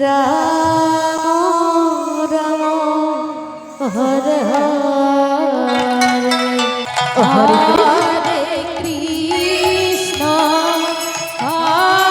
Ram Ram Hare Hare Hare. Krishna হরে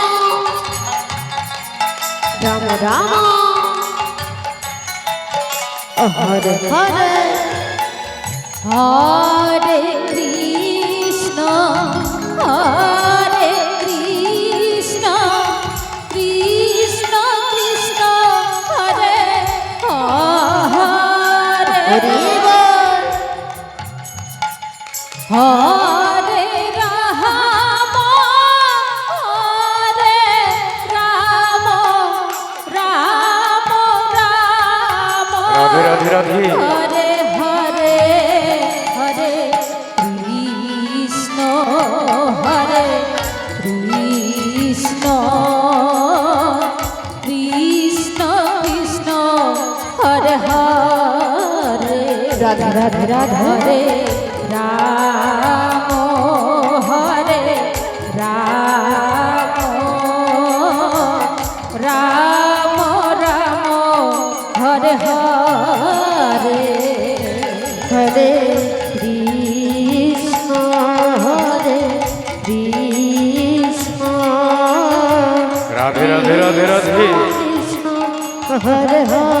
Ram Ram. Hare Hare Hare Radhe. Hare Hare Hare Krishna হরে Krishna Krishna Krishna Hare Hare Radha Radha Radha. হরে Ram হরে Krishna হরে Krishna. Radhe Radhe Radhe Radhe. Krishna Hare Hare.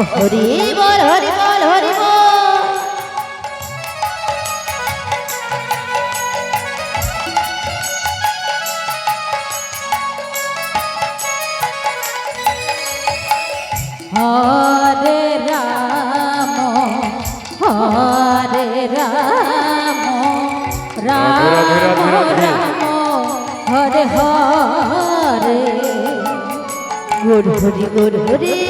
Hari বল Hari বল Hari বল। হরে Ram হরে Ram Ram. Ram. Hare Hare. গুর Hari গুর Hari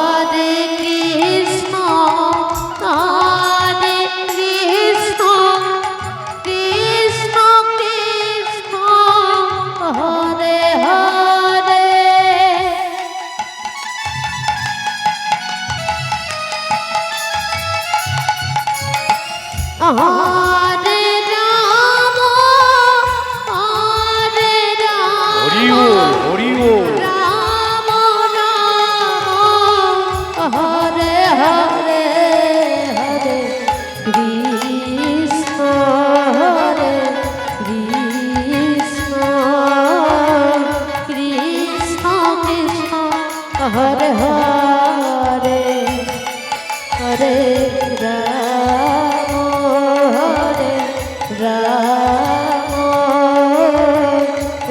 হরে Ram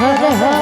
Hare Hare